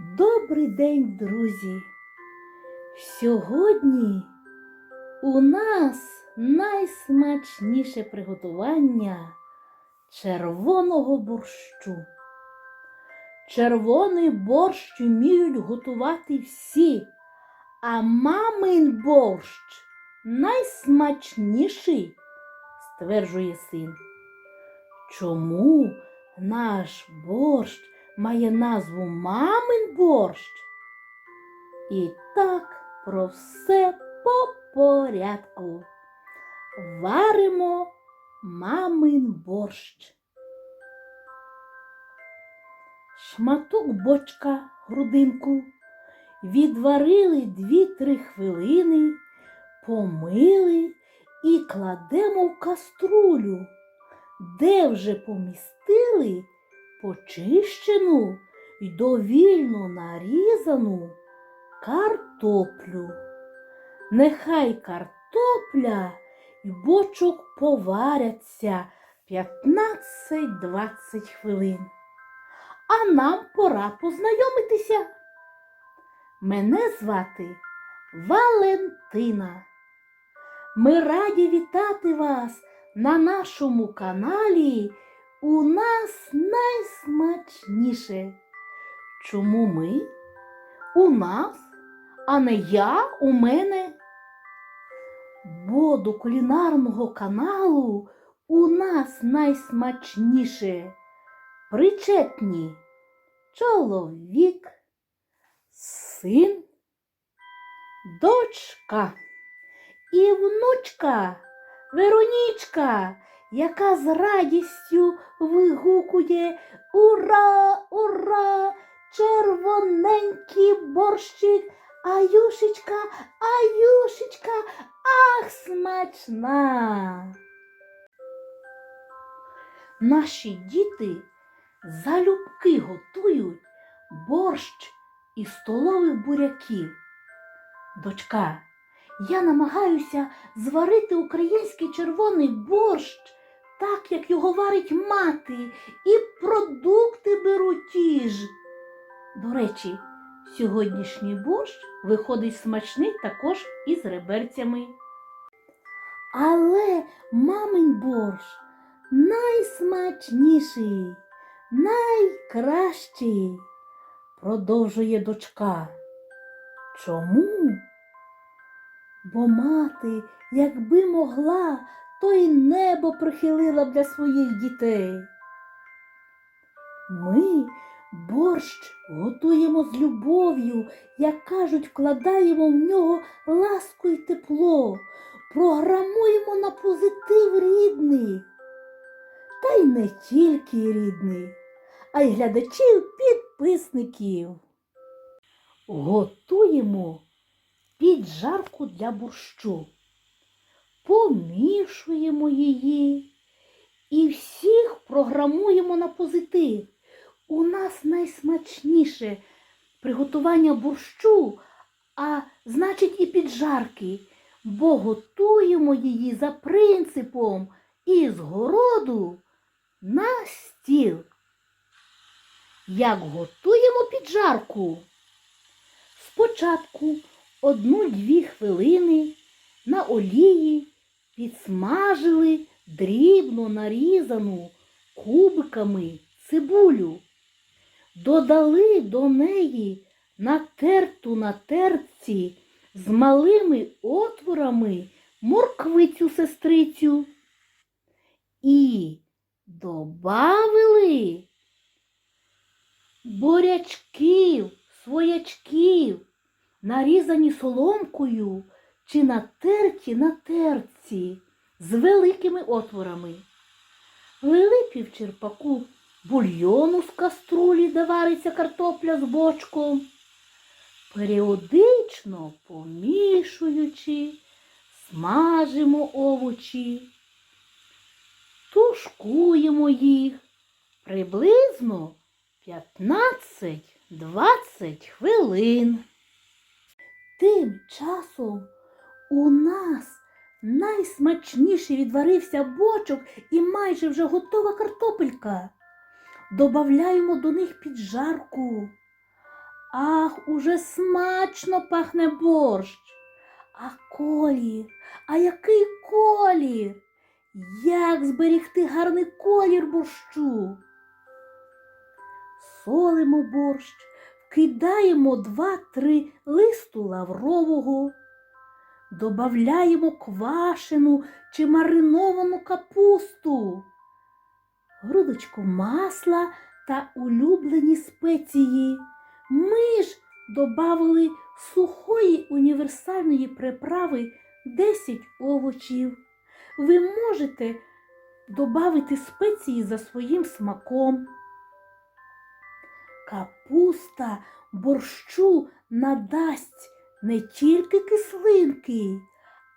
Добрий день, друзі! Сьогодні у нас найсмачніше приготування червоного борщу. Червоний борщ вміють готувати всі, а мамин борщ найсмачніший, стверджує син. Чому наш борщ має назву Мамин борщ? І так про все по порядку. Варимо мамин борщ. Шматок бочка грудинку відварили 2-3 хвилини, помили і кладемо в каструлю, де вже помістили почищену й довільно нарізану картоплю. Нехай картопля й бочок поваряться 15-20 хвилин. А нам пора познайомитися. Мене звати Валентина. Ми раді вітати вас на нашому каналі. У нас найсмачніше. Чому ми? У нас, а не я у мене. Бо до кулінарного каналу у нас найсмачніше причетні чоловік, син, дочка і внучка Веронічка, яка з радістю вигукує Ура, ура! Червоненький борщик, аюшечка, аюшечка, ах, смачна. Наші діти залюбки готують борщ із столових буряків. Дочка, я намагаюся зварити український червоний борщ, так як його варить мати, і продукти беру ті ж. До речі, сьогоднішній борщ виходить смачний також із реберцями. Але мамин борщ найсмачніший, найкращий, продовжує дочка. Чому? Бо мати, якби могла, то й небо прихилила б для своїх дітей. Ми борщ готуємо з любов'ю, як кажуть, вкладаємо в нього ласку й тепло, програмуємо на позитив рідний. Та й не тільки рідний, а й глядачів підписників. Готуємо піджарку для борщу. Помішуємо її і всіх програмуємо на позитив. У нас найсмачніше приготування борщу, а значить і піджарки, бо готуємо її за принципом із городу на стіл. Як готуємо піджарку? Спочатку одну-дві хвилини на олії підсмажили дрібно нарізану кубиками цибулю, додали до неї натерту на терці з малими отворами морквицю сестрицю. І добавили бурячків, своячків, нарізані соломкою чи натерті на терці з великими отворами. Лили півчерпаку бульйону з каструлі, де вариться картопля з бочком, періодично помішуючи, смажимо овочі, тушкуємо їх приблизно 15-20 хвилин. Тим часом у нас найсмачніше відварився бочок і майже вже готова картопелька. Добавляємо до них піджарку. Ах, уже смачно пахне борщ. А колір, а який колір? Як зберігти гарний колір борщу? Солимо борщ, вкидаємо два-три листу лаврового, добавляємо квашену чи мариновану капусту, грудочку масла та улюблені спеції. Ми ж добавили сухої універсальної приправи 10 овочів. Ви можете додати спеції за своїм смаком. Капуста борщу надасть не тільки кислинки,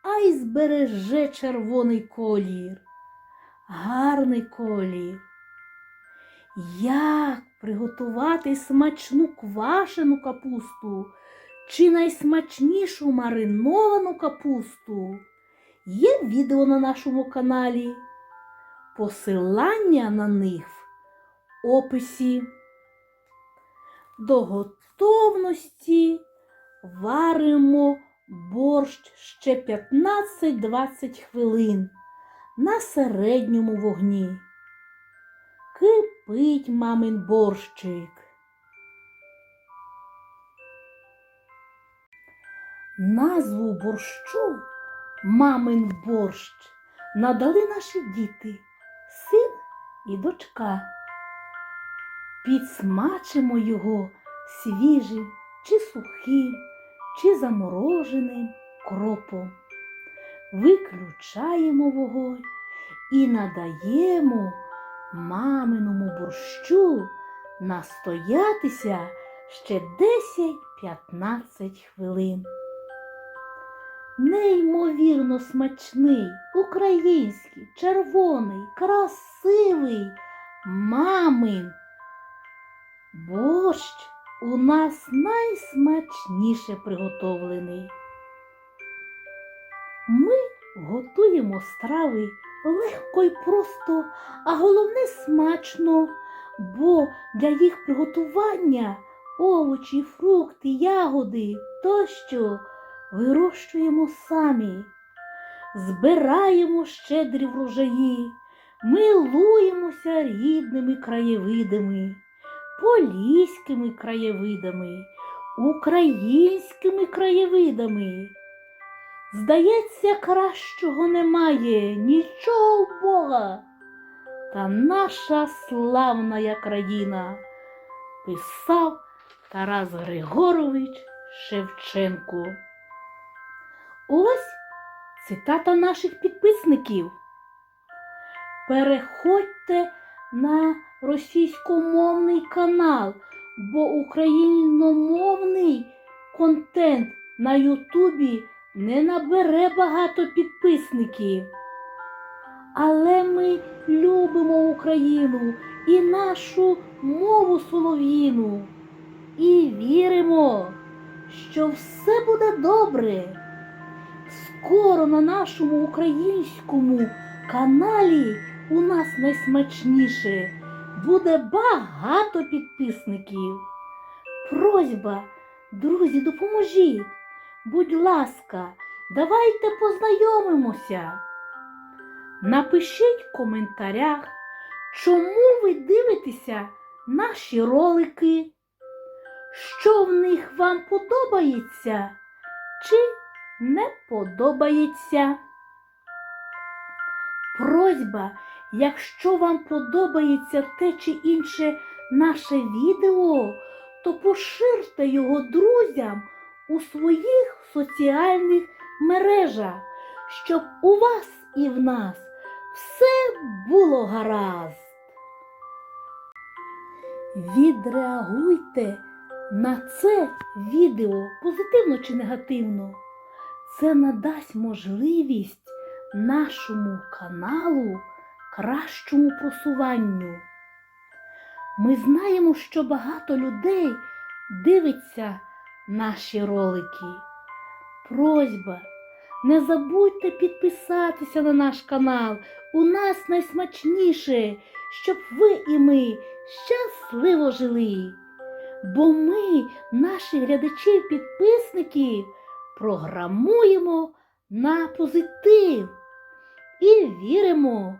а й збереже червоний колір. Гарний колір. Як приготувати смачну квашену капусту чи найсмачнішу мариновану капусту? Є відео на нашому каналі. Посилання на них в описі. До готовності варимо борщ ще 15-20 хвилин на середньому вогні. Кипить мамин борщик. Назву борщу мамин борщ надали наші діти, син і дочка. Підсмачимо його свіжим чи сухим, чи замороженим кропом. Виключаємо вогонь і надаємо маминому борщу настоятися ще 10-15 хвилин. Неймовірно смачний, український, червоний, красивий мамин. Борщ у нас найсмачніше приготовлений. Ми готуємо страви легко і просто, а головне смачно, бо для їх приготування овочі, фрукти, ягоди тощо вирощуємо самі, збираємо щедрі врожаї, милуємося рідними краєвидами, поліськими краєвидами, українськими краєвидами. Здається, кращого немає нічого в Бога. Та наша славна країна, писав Тарас Григорович Шевченко. Ось цитата наших підписників. Переходьте на російськомовний канал, бо україномовний контент на Ютубі не набере багато підписників. Але ми любимо Україну і нашу мову солов'їну і віримо, що все буде добре. Скоро на нашому українському каналі у нас найсмачніше буде багато підписників. Просьба, друзі, допоможіть. Будь ласка, давайте познайомимося. Напишіть в коментарях, чому ви дивитеся наші ролики, що в них вам подобається чи не подобається. Просьба, якщо вам подобається те чи інше наше відео, то поширте його друзям у своїх соціальних мережах, щоб у вас і в нас все було гаразд. Відреагуйте на це відео позитивно чи негативно. Це надасть можливість нашому каналу кращому просуванню. Ми знаємо, що багато людей дивиться наші ролики. Просьба, не забудьте підписатися на наш канал. У нас найсмачніше, щоб ви і ми щасливо жили. бо ми, наші глядачі підписники, програмуємо на позитив і віримо,